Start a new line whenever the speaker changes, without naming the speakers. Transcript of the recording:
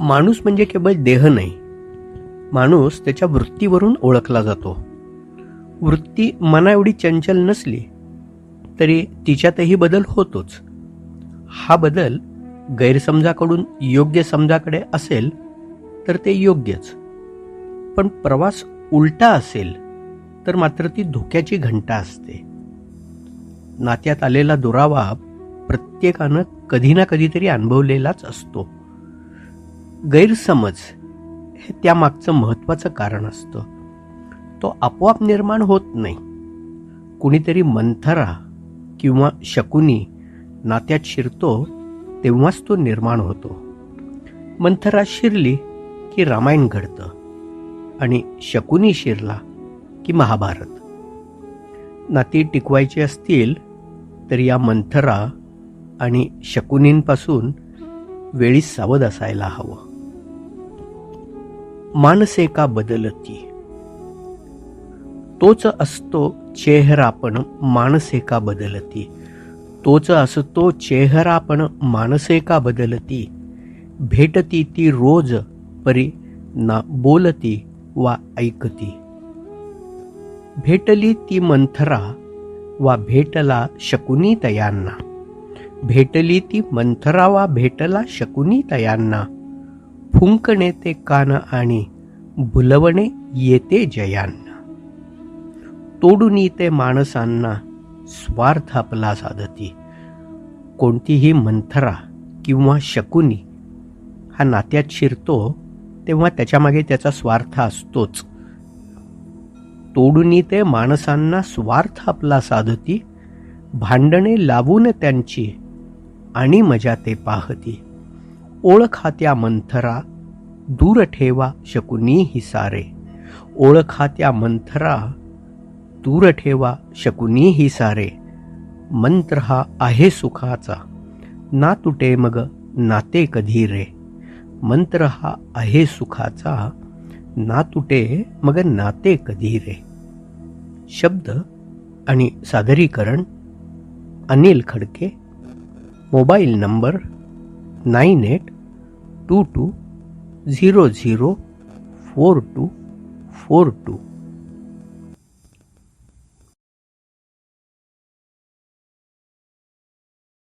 माणूस म्हणजे केवळ देह नाही. माणूस त्याच्या वृत्तीवरून ओळखला जातो. वृत्ती मना एवढी चंचल नसली तरी तिच्यातही बदल होतोच. हा बदल गैरसमजाकडून योग्य समजाकडे असेल तर ते योग्यच. पण प्रवास उलटा असेल तर मात्र ती धोक्याची घंटा असते. नात्यात आलेला दुरावा प्रत्येकानं कधी ना कधीतरी अनुभवलेलाच असतो. गैरसमज हे त्यामागचं महत्त्वाचं कारण असतं. तो आपोआप निर्माण होत नाही. कुणीतरी मंथरा किंवा शकुनी नात्यात शिरतो तेव्हाच तो निर्माण होतो. मंथरा शिरली की रामायण घडतं आणि शकुनी शिरला की महाभारत. नाती टिकवायची असतील तर या मंथरा आणि शकुनींपासून वेळी सावध असायला हवं. मानसे का बदलती. तोच असतो चेहरा पण मानसे का बदलती. तोच असतो चेहरा पण मानसे का बदलती. भेटती ती रोज परी ना बोलती वा ऐकती. भेटली ती मंथरा वा भेटला शकुनी तयांना. भेटली ती मंथरा वा भेटला शकुनी तयांना. फुंकणे ते कान आणि भुलवणे येते जयांना. तोडून ते माणसांना स्वार्थ आपला साधती. कोणतीही मंथरा किंवा शकुनी हा नात्यात शिरतो तेव्हा त्याच्यामागे त्याचा स्वार्थ असतोच. तोडून ते माणसांना स्वार्थ आपला साधती. भांडणे लावून त्यांची आणि मजा ते पाहती. ओळखा त्या मंथरा दूर ठेवा शकुनी ही सारे ओळखा त्या मंथरा दूर ठेवा शकुनी ही सारे मंत्र हा आहे सुखाचा ना तुटे मग नाते कधी रे. मंत्र हा आहे सुखाचा ना तुटे मग नाते कधी रे. शब्द आणि सादरीकरण Anil Khadke. Mobile number nine eight two two Zero zero four two four two.